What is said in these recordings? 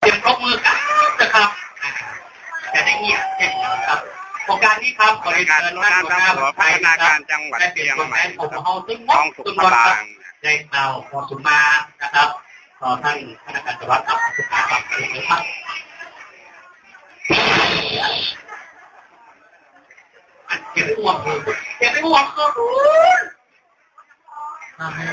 เตรียมปรบมือกันนะครับจะได้เงียบเช่นครับโครงการนี้ครับขอเรียนการเชิญลดท่านน้ำหัวหน้าดำหัวพัฒนาการจังหวัดและเป็เชีนยงตัวใหแทม่นของเราซึ่งท้องสุขซึ่งพรถบาครับงในเราพอสุมานะครับต่อท่านคณะกรรมการครับสุขาครับเลยครับเก็บห่วงเก็บห่วงก็รู้ทำให้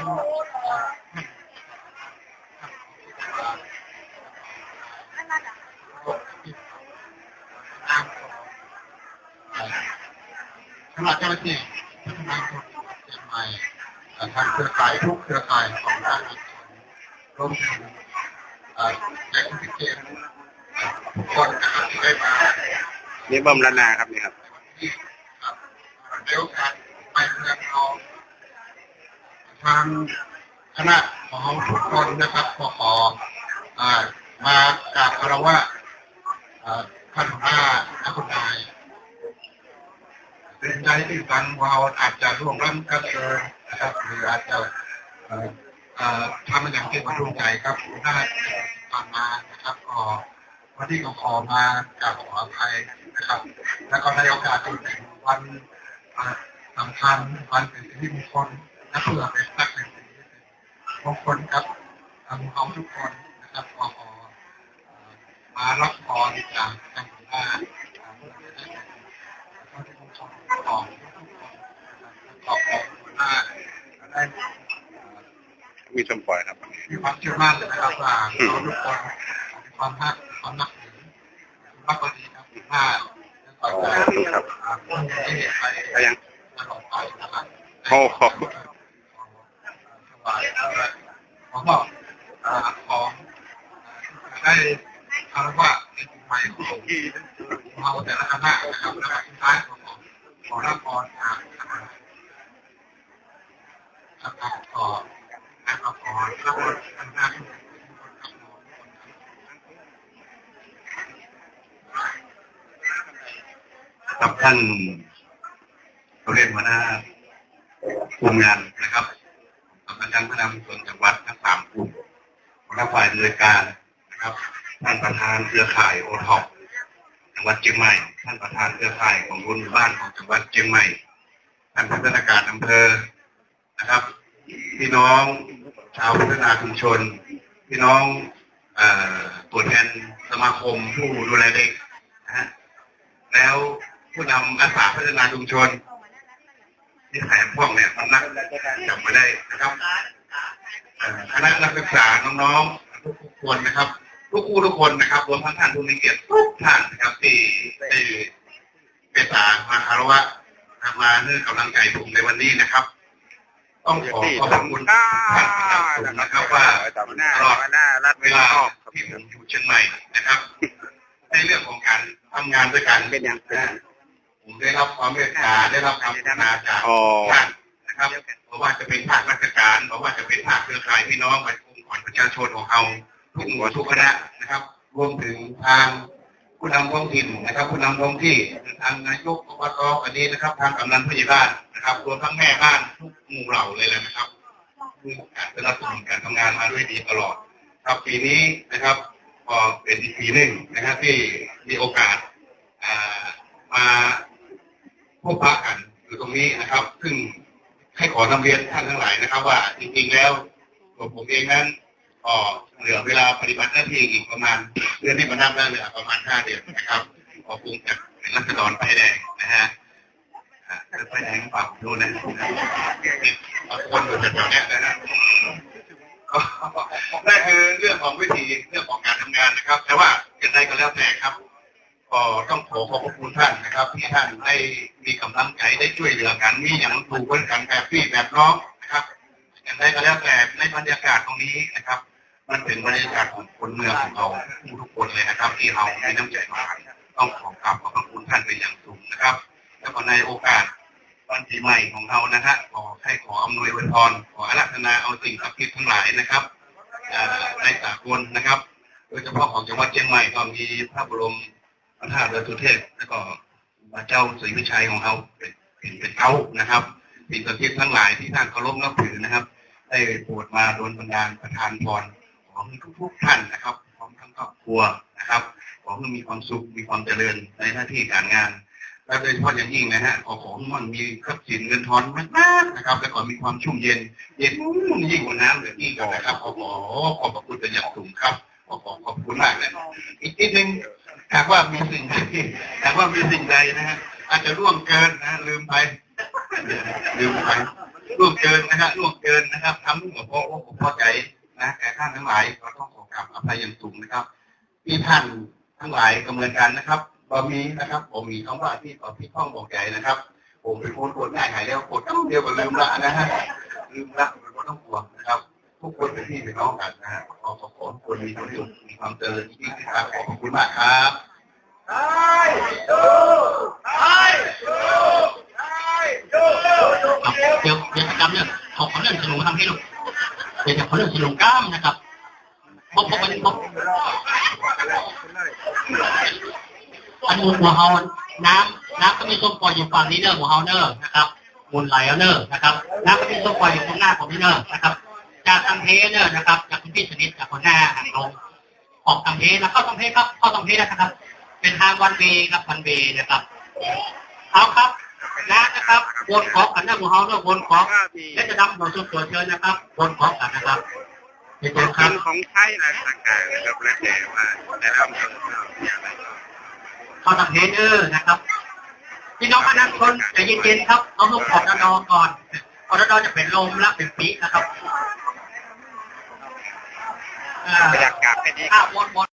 สำหรับเจ้าหน้าที่ทำงานคนเชียงใหม่ทางเครือข่ายทุกเครือข่ายของด้านการรวมถึงแจ็คพิเกตทุกคนนะครับที่ได้มานี่เบิ่มละนาครับนี่ครับที่ในโอกาสไปเมืองเราทางคณะของเราทุกคนนะครับขอขออ่ามากราบคารวะอ่าท่านหัวหน้าและคุณนาย เป็นใจที่ฟังเราอาจจะร่วงล้ำกันเกินะครับหรืออาจจะเอ่อเอ่อทำอย่างที่มาร่วมใจครับถ้าผ่ามานะครับก็วันที่ก็ขอมากราบขออภัยนะครับ แล้วก็ในโอกาสที่เป็นวันสำคัญวันเป็นสิริมงคลและเพื่อเป็นสักเป็นสิริมงคลครับทางเราทุกคนนะครับขอมารับพรจากท่านหัวหน้าเอ่อเพื่อจะได้เป็น ของทุ กคนนะครับขอบคุณมากได้มีชมปล่อยครับมีความเชื่อมั่นนะครับว่าเราทุกคนมีความรักความนับถือมากกว่านี้ครับมากแล้วก็จะอ่าพุ่งที่ไปก็ยังตลอดไปนะครับโอ้โหสบายแล้วผมก็อ่าของได้คารวะในปีใหม่ของที่เราแต่ละคณะนะครับแล้วก็สุดท้ายของขอรับพรจากคณะ ครับก็แอลกอฮอล์แล้วก็ทางด้าน กับท่านเราเรียนหัวหน้ากลุ่มงานนะครับสำนักงานพระนำส่วนจังหวัดทั้งสามกลุ่มหัวหน้าฝ่ายดำเนินการนะครับ ท่านประธานเครือข่ายโอท็อปจังหวัดเชียงใหม่ ท่านประธานเครือข่ายของรุ่นบ้านของจังหวัดเชียงใหม่ ท่านพัฒนาการอำเภอนะครับ พี่น้องชาวพัฒนาชุมชน พี่น้องตัวแทนสมาคมผู้ดูแลเด็กนะฮะแล้ว ผู้นำอาสาพัฒนาชุมชนที่แถมพวกเนี่ยมันนักจำไม่ได้นะครับเอ่อคณะนักศึกษาน้องๆทุกๆคนนะครับทุกคู่ทุกคนนะครับรวมทั้งท่านผู้มีเกียรติทุกท่านนะครับที่ได้เป็นสามาคารวะมาเนื่องกำลังใจผมในวันนี้นะครับ ต้องขอขอบคุณอ่าท่านนะครับว่าต่อหน้าต่อหน้ารัฐเวเวลาลาออกครับที่ผมอยู่เชียงใหม่นะครับ ในเรื่องของการทำงานด้วยกันเป็นอย่างเป็นอย่าง ผมได้รับความเมตตาได้รับการพัฒนาจากอ๋อท่านนะครับเพราะว่าจะเป็นภาคราชการเพราะว่าจะเป็นภาคเครือข่ายพี่น้องประชาชนก่อนประชาชนของเราทุกหน่วยทุกคณะนะครับ รวมถึงทางผู้นำท้องถิ่นนะครับ ผู้นำท้องที่ทางนายกอบตอันนี้นะครับ ทางกำนันผู้ใหญ่บ้านนะครับรวมทั้งแม่บ้านทุกหมู่เหล่าเลยแหละนะครับคือการสนับสนุนการทำงานมาด้วยดีตลอด ครับปีนี้นะครับก็เป็นอีกปีหนึ่งนะครับที่มีโอกาสอ่ามา พบปะกันอยู่ตรงนี้นะครับ ซึ่งให้ขอนำเรียนท่านทั้งหลายนะครับ ว่าจริงๆแล้วตัวผมเองนั้นก็เหลือเวลาปฏิบัติหน้าที่อีกประมาณเดือนที่มานับได้เหลือประมาณห้าเดือนนะครับก็คงจะเป็นรัศดรไฟแดงนะฮะไฟแดงปรับดูนะคนอยู่แถวๆนี้ยนะฮะก็นั่นคือเรื่องของวิธีเรื่องของการทำงานนะครับ แต่ว่าอย่างไรก็แล้วแต่ครับ ก็ต้องขอขอบพระคุณท่านนะครับ ที่ท่านได้มีกำลังใจได้ช่วยเหลือกันมีอย่างถูกกันกันแบบพี่แบบน้องนะครับอย่างไรก็แล้วแต่ในบรรยากาศตรงนี้นะครับ มันเป็นบรรยากาศของคนเมืองของเราทุกคนเลยนะครับ ที่เราในน้ำใจมาต้องขอกราบขอบพระคุณท่านเป็นอย่างสูงนะครับ แล้วก็ในโอกาสวันปีใหม่ของเรานะฮะขอให้ขออำนวยอวยพรขออารัธนาเอาสิ่งศักดิ์สิทธิ์ทั้งหลายนะครับในสากลนะครับ โดยเฉพาะของจังหวัดเชียงใหม่ก็มีพระบรม พระธาตุดอยสุเทพแล้วก็พระเจ้าศรีวิชัยของเขาเป็นเป็นเขานะครับสิ่งศักดิ์สิทธิ์ทั้งหลายที่ท่านเคารพนับถือนะครับ ได้โปรดมาโดนบันดาลประทานพรของทุกๆท่านนะครับพร้อมทั้งครอบครัวนะครับขอให้มีความสุขมีความเจริญในหน้าที่การงานและโดยเฉพาะอย่างยิ่งนะฮะขอของมันมีทรัพย์สินเงินทองมากๆนะครับ แล้วก็มีความชุ่มเย็น เย็นยิ่งกว่าน้ำเหลือนี่กันนะครับขอขอขอบพระคุณเป็นอย่างสูงครับขอขอขอบคุณมากเลยอีกนิดนึง หากว่ามีสิ่งใดหากว่ามีสิ่งใดนะฮะอาจจะล่วงเกินนะลืมไปลืมไปล่วงเกินนะฮะล่วงเกินนะครับทำให้หมดพออกพอใจนะแก่ท่านทั้งหลายก็ต้องขอกราบอภัยอย่างสูงนะครับที่ท่านทั้งหลายกำเนิดกันนะครับบะมีนะครับ ผมมีคำว่าที่ต่อพี่ท่องบอกใจนะครับ ผมเป็นคนกดง่ายหายแล้วกดต้งเดียวก็ลืมละนะฮะลืมละเป็นคนต้องกลัวนะครับ ทุกคนเป็นพี่เป็นน้องกันนะฮะขอขอขอทุกคนมีความสุขมีความเจริญยิ่งขึ้นครับขอบคุณมากครับเดี๋ยวเดี๋ยวกรรมเนี่ยเขาเขาเรื่องสนุกทำให้ลูกเดี๋ยวเขาเรื่องสนุกกล้ามนะครับพบพบกันพบอันมูลหัวเฮาน้ำน้ำก็มีส้มปล่อยอยู่ฝั่งนี้เนอร์หัวเฮาเนอร์นะครับมูลไหลเอาเนอร์นะครับน้ำก็มีส้มปล่อยอยู่ตรงหน้าผมนี่เนอร์นะครับ จากทางเพเนอร์นะครับ จากคุณพี่สนิทจากคนหน้าหางลงออกทางเพนะเข้าทางเพครับเข้าทางเพนะครับ เป็นทางวันเวครับวันเวนะครับเอาครับนะนะครับวนของกันนะหัวเฮาเนอร์วนของว่ามีและจะนำบทสวดตัวเชิญนะครับบนของกันนะครับเดี๋ยวเป็ครันบของไทยอะไรต่างๆนะครับแล้วแต่ว่าแต่ละอำเภอมีอะไรก็เข้าทำเพเดอร์นะครับพี่น้องพนักชนใจเย็นๆครับเอาลูกออกดอก่อนออกดอจะเป็นลมและเป็นปีนะครับ อ่าบรรยากาศแค่นี้ อ่าวนวน